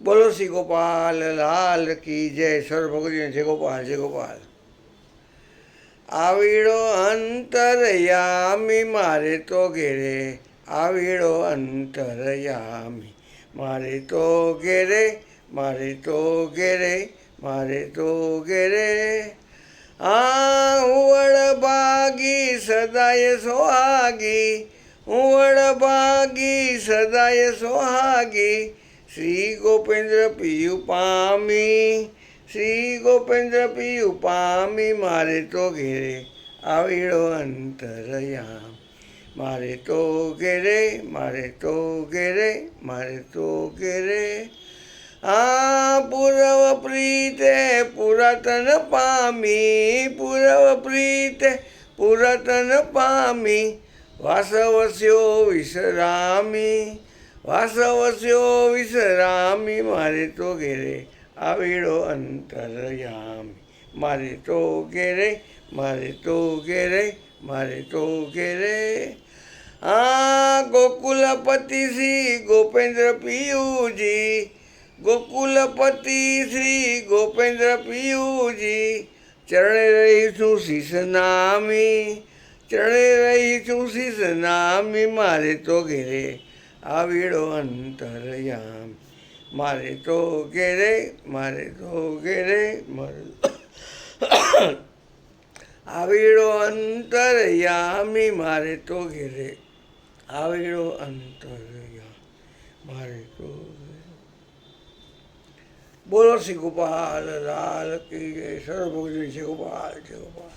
બોલો શ્રી ગોપાલ, લાલ કી જય સર ભગવતી જય ગોપાલ જય ગોપાલ. આવીડો અંતરયામી, મારે તો ઘેરે, આવીડો અંતરયામી, મારે તો ઘેરે, મારે તો ઘેરે, મારે તો ઘેરે. આ હું ભાગી સદાય સોહાગી હું ભાગી સદાય સોહાગી શ્રી ગોપેન્દ્ર પિયુ પામી, શ્રી ગોપેન્દ્ર પિયુ પામી, મારે તો ઘેરે આવીડો અંતરયા મારે તો ઘેરે, મારે તો ઘેરે, મારે તો ઘેરે. આ પૂરવ પ્રીતે પુરાતન પામી, પૂરવ પ્રીતે પુરાતન પામી, વાસવસ્યો વિશ્રામી વાસવસ્યો વિશ્રામી મારે તો ઘેરે આવીડો અંતરયામી. મારે તો ઘેરે, મારે તો ઘેરે, મારે તો ઘેરે. આ ગોકુલપતિ શ્રી ગોપેન્દ્ર પિયુજી, ગોકુલપતિ શ્રી ગોપેન્દ્ર પિયુજી. ચરણે રહીશું શીશ નામી ચરણે રહીશું શીશ નામી મારે તો ઘેરે આવીડો અંતરયામ મારે તો ઘેરે, મારે તો ઘેરે, મારે આવીડો અંતરયામી મારે તો ઘેરે. આવીડો અંતરયામ મારે તો બોલો શ્રી ગોપાલ, લાલ કી જય. સર્વ શ્રી ગોપાલ શ્રી ગોપાલ.